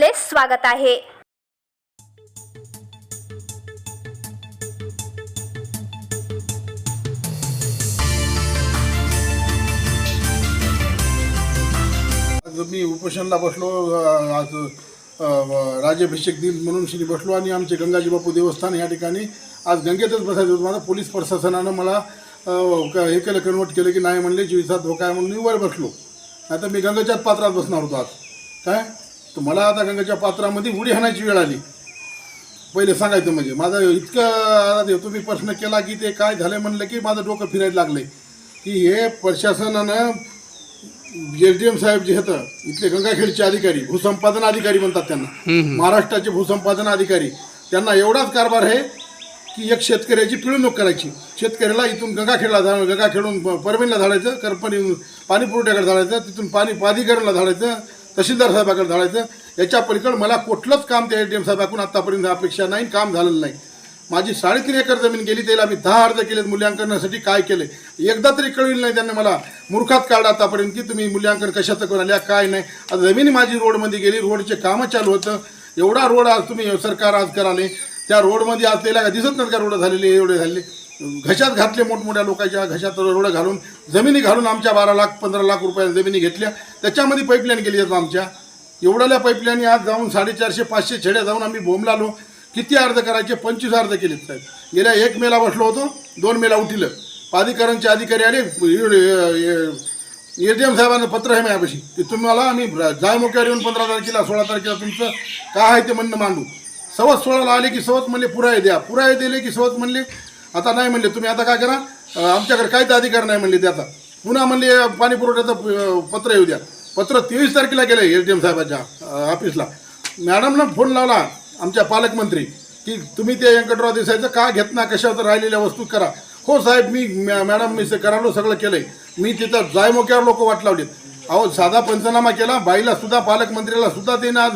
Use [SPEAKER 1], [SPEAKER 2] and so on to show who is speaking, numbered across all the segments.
[SPEAKER 1] आपले स्वागत आहे.
[SPEAKER 2] आज मी उपोषणला बसलो आज राजाभिषेक दिन म्हणून श्री बसलो आणि आमचे गंगाजी बापू देवस्थान या ठिकाणी आज गंगेतच बसायचं होतं. मला पोलीस प्रशासनानं मला हे केलं कन्वर्ट केलं की नाही म्हणले जीवितात धोका आहे म्हणून मी वर बसलो. नाही तर मी गंगेच्याच पात्रात बसणार होतो आज. काय? तर मला आता गंगेच्या पात्रामध्ये उडी हाणायची वेळ आली. पहिले सांगायचं म्हणजे माझं इतकं तुम्ही प्रश्न केला की ते काय झालं म्हणलं की माझं डोकं फिरायला लागलंय. की हे प्रशासनानं एस डी एम साहेब जे होतं इथले गंगाखेडचे अधिकारी भूसंपादन अधिकारी म्हणतात त्यांना. महाराष्ट्राचे भूसंपादन अधिकारी. त्यांना एवढाच कारभार आहे की एक शेतकऱ्याची पिळवणूक करायची. शेतकऱ्याला इथून गंगाखेडला जा गंगाखेडून प- परभणीला धाडायचं करपणी पाणी पुरवठ्याकडे धाडायचं तिथून पाणी प्राधिकरणला धाडायचं तहसीलदार साहेबाकडे धाडायचं याच्या पलीकडे मला कुठलंच काम त्या ए डी एम साहेबाकडून आत्तापर्यंत अपेक्षा नाही काम झालेलं नाही. माझी साडेतीन एकर जमीन गेली त्याला मी दहा अर्ज केलेत मूल्यांकनासाठी. काय केले एकदा तरी कळविलं नाही त्यांनी मला. मूर्खात काढ आतापर्यंत की तुम्ही मूल्यांकन कशाचं करून आल्या काय नाही. आता जमीन माझी रोडमध्ये गेली रोडचे कामं चालू होतं. एवढा रोड आज तुम्ही सरकार आज कराले. त्या रोडमध्ये आज त्याला काय दिसत नाही का रोड झालेले एवढे झाले? घशात घातले मोठमोठ्या लोकांच्या घशात रोड घालून. जमिनी घालून आमच्या बारा लाख पंधरा लाख रुपया जमिनी घेतल्या. त्याच्यामध्ये पाईपलाईन गेली आहेत आमच्या. एवढ्याल्या पाईपलाईनी आज जाऊन साडेचारशे पाचशे छेड्या जाऊन आम्ही बोंबलालो किती अर्ज करायचे? पंचवीस अर्ज केले साहेब. गेल्या एक मेला बसलो होतो दोन मेला उठिलं. प्राधिकरणचे अधिकारी आले ए डी एम साहेबांना पत्र आहे माझ्यापाशी. की तुम्हाला आम्ही जाय मोक्यावर येऊन पंधरा तारखेला सोळा तारखेला तुमचं काय आहे ते म्हणणं मांडू. सवत सोळाला आले की सवत म्हणले पुराय द्या. पुराय दिले की सवत म्हणले आता नाही म्हणले तुम्ही आता काय करा? आमच्याकडे काहीच अधिकार नाही म्हणले ते आता. पुन्हा म्हणले पाणी पुरवठ्याचं पत्र येऊ द्या. पत्र तेवीस तारखेला गेलं एस डी एम साहेबाच्या ऑफिसला मॅडमनं फोन लावला आमच्या पालकमंत्री की तुम्ही ते व्यंकटराव देसाईचं का घेत ना कशावर राहिलेल्या वस्तू करा. हो साहेब मी मॅ- मॅडम मी करालो सगळं केलंय. मी तिथं जायमोक्यावर लोक वाट लावलीत. अहो साधा पंचनामा केला बाईला सुद्धा पालकमंत्र्याला सुद्धा त्यानं आज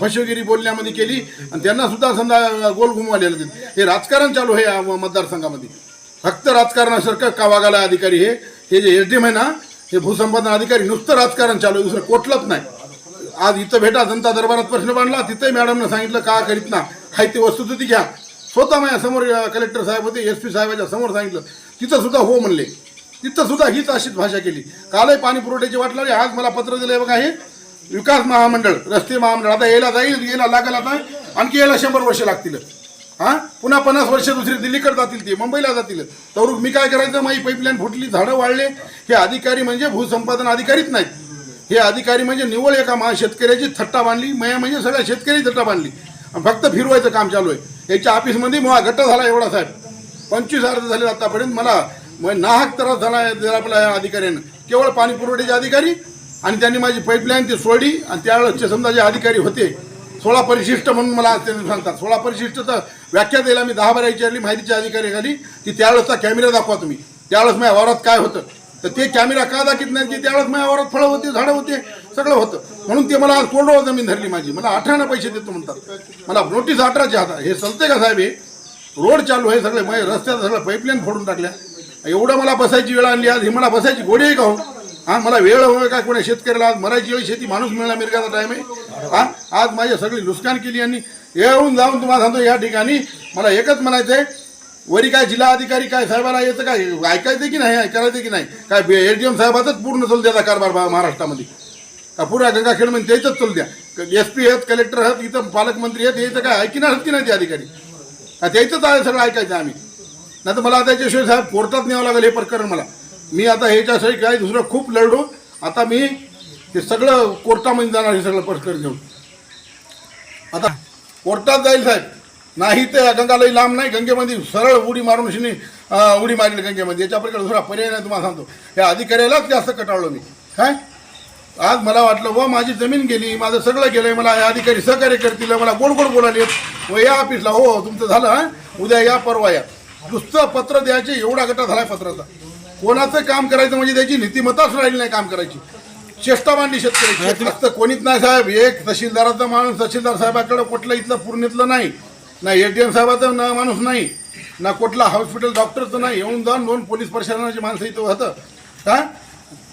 [SPEAKER 2] फसवेगिरी बोलण्यामध्ये केली आणि त्यांना सुद्धा समजा गोल घुमवालेलं हे राजकारण चालू आहे या मतदारसंघामध्ये. फक्त राजकारणासारखं का वागायला अधिकारी हे? हे जे एस डी एम आहे ना हे भूसंपादन अधिकारी नुसतं राजकारण चालू आहे दुसरं कोटलंच नाही. आज इथं भेटा जनता दरबारात प्रश्न मांडला तिथंही मॅडमनं सांगितलं का करीत ना? हाय ती वस्तुस्थिती घ्या. स्वतः माझ्यासमोर कलेक्टर साहेब होते एस पी साहेबाच्या समोर सांगितलं. तिथं सुद्धा हो म्हणले. तिथं सुद्धा हीच अशीच भाषा केली. कालही पाणी पुरवठ्याची वाट लागली आज मला पत्र दिलंय बघा हे. विकास महामंडळ रस्ते महामंडळ आता यायला जाईल यायला लागेल आता आणखी यायला शंभर वर्ष लागतील. हा? पुन्हा पन्नास वर्ष दुसरी दिल्लीकडे जातील ते मुंबईला जातील. तर मी काय करायचं माझी पाईपलाईन फुटली झाडं वाढले हे अधिकारी म्हणजे भूसंपादन अधिकारीच नाहीत. हे अधिकारी म्हणजे निवळ एका मा शेतकऱ्याची थट्टा बांधली मया म्हणजे सगळ्या शेतकरी थट्टा बांधली. फक्त फिरवायचं काम चालू आहे. याच्या ऑफिसमध्ये मोहा घट्ट झाला एवढा साहेब. पंचवीस अर्ज झाले आतापर्यंत मला मग नाहक त्रास झाला आहे आपल्या या अधिकाऱ्यानं. केवळ पाणी पुरवठ्याचे अधिकारी आणि त्यांनी माझी पाईपलाईन ती सोडली आणि त्यावेळेसचे समजा जे अधिकारी होते सोळा परिशिष्ट म्हणून मला त्यांनी सांगतात. सोळा परिशिष्टचं व्याख्या द्यायला मी दहा बारा विचारली माहितीच्या अधिकारी खाली की त्यावेळेसचा कॅमेरा दाखवा तुम्ही. त्यावेळेस माझ्या वावरात काय होतं? तर ते कॅमेरा का दाखवत नाही? की त्यावेळेस माझ्या वावरात फळं होते झाडं होते सगळं होतं. म्हणून ते मला आज कोरडवाहू जमीन धरली माझी. मला अठरानं पैसे देतो म्हणतात. मला नोटीस अठराच्या हातात. हे चालते का साहेब हे रोड चालू आहे सगळे माझ्या रस्त्यात सगळं पाईपलाईन फोडून टाकल्या. एवढं मला बसायची वेळ आणली आज ही मला बसायची गोडी आहे का हो हा मला वेळ हवं का? कोणा शेतकऱ्याला आज मरायची वेळ शेती माणूस मिळणार मिरगाचा टाईम आहे. हा आज माझी सगळी नुकसान केली यांनी. येऊन जाऊन तुम्हाला सांगतो या ठिकाणी मला एकच म्हणायचं आहे वरी काय जिल्हा अधिकारी काय साहेबाला येतं काय? ऐकायचं की नाही? ऐकायचं की नाही? काय ए डी एम साहेबातच पूर्ण चल द्याचा कारभार महाराष्ट्रामध्ये. का पुऱ्या गंगाखेडमध्ये त्याचंच चल द्या. एस पी आहेत कलेक्टर आहेत इथं पालकमंत्री आहेत यायचं काय ऐकणार आहेत की नाही ते अधिकारी? का त्याचंच आहे सगळं ऐकायचं आम्ही? नाही तर मला आता त्याच्याशिवाय साहेब कोर्टात न्यावं लागेल हे प्रकरण मला. मी आता ह्याच्यासाठी काय दुसरं खूप लढू आता मी हे सगळं कोर्टामध्ये जाणार हे सगळं प्रकरण घेऊन. आता कोर्टात जाईल साहेब. नाही ते गंगालाही लई लांब नाही गंगेमध्ये सरळ उडी मारून शिनी उडी मारली गंगेमध्ये. याच्याप्रकारे दुसरा पर्याय नाही तुम्हाला सांगतो. या अधिकाऱ्यालाच जास्त कटाळलो मी. काय? आज मला वाटलं व माझी जमीन गेली माझं सगळं गेलं मला या अधिकारी सहकार्य करतील मला गोड गोड बोलाले व या ऑफिसला हो, हो तुमचं झालं हां? उद्या या परवा या. नुसतं पत्र द्यायचे एवढा गटा झालाय पत्राचा. कोणाचं काम करायचं म्हणजे त्याची नीतिमत्ताच राहिली नाही काम करायची. चेष्टा मांडली शेतकरी कोणीच नाही साहेब. एक तहसीलदाराचा माणूस तहसीलदार साहेबाकडे कुठलं इथलं पूर्णितलं नाही. ना एटीएम साहेबाचा ना माणूस नाही. ना कुठला हॉस्पिटल डॉक्टरचं नाही. येऊन जाऊन दोन पोलीस प्रशासनाची माणसं इथं होतं. का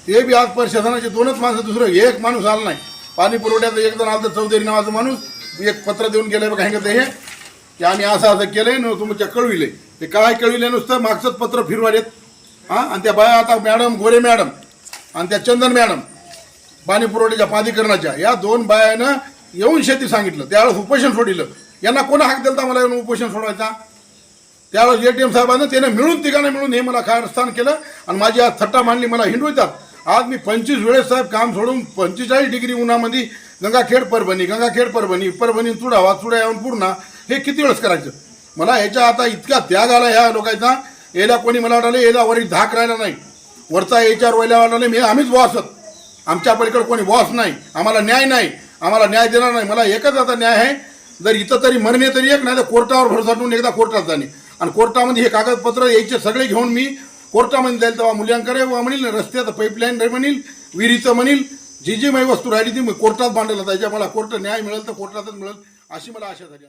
[SPEAKER 2] ते बी आज प्रशासनाचे दोनच माणसं दुसरं एक माणूस आला नाही. पाणी पुरवठ्याचं एक जण आलं तर चौधरी नावाचं माणूस. एक पत्र देऊन गेलं बघा हे हे. की आम्ही असं असं केलंय न तुमच्या कळविले ते काय कळविले नुसतं? मागचंच पत्र फिरवालेत हां? आणि त्या बाया आता मॅडम गोरे मॅडम आणि त्या चंदन मॅडम पाणी पुरवठ्याच्या प्राधिकरणाच्या या दोन बायानं येऊन शेती सांगितलं. त्यावेळेस उपोषण सोडिलं. यांना कोणा हाक दिलता मला येऊन उपोषण सोडायचा त्यावेळेस ए टी एम साहेबांना त्यानं मिळून तिघांना मिळून हे मला कारस्थान केलं आणि माझी आज थट्टा मांडली मला हिंडवितात. आज मी पंचवीस वेळेस साहेब काम सोडून पंचेचाळीस डिग्री उन्हामध्ये गंगाखेड परभणी गंगाखेड परभणी परभणी चुडावा चुडा येऊन पूर्ण हे किती वेळेस करायचं? मला ह्याच्या आता इतका त्याग आला ह्या लोकांचा. याला कोणी मला वाटलं याला वरील धाक राहिला नाही. वरचा याच्यावर व्हायला वाटलं नाही मी आम्हीच बॉस आहोत. आमच्या पलीकडे कोणी बॉस नाही. आम्हाला न्याय नाही. आम्हाला न्याय देणार नाही. मला एकच आता न्याय आहे. जर इथं तरी मरणे तरी एक नाही तर कोर्टावर भरोसा ठेवून एकदा कोर्टात जाणे. आणि कोर्टामध्ये हे कागदपत्र यायचे सगळे घेऊन मी कोर्टामध्ये जाईल तेव्हा मूल्यांकन आहे. म्हणील रस्त्याचं पाईपलाईन म्हणील विहिरीचं म्हणील जी जी माझी वस्तू राहिली ती मी कोर्टात मांडलं त्याच्या मला कोर्ट न्याय मिळेल तर कोर्टातच मिळेल. अशी मला आशा झाली.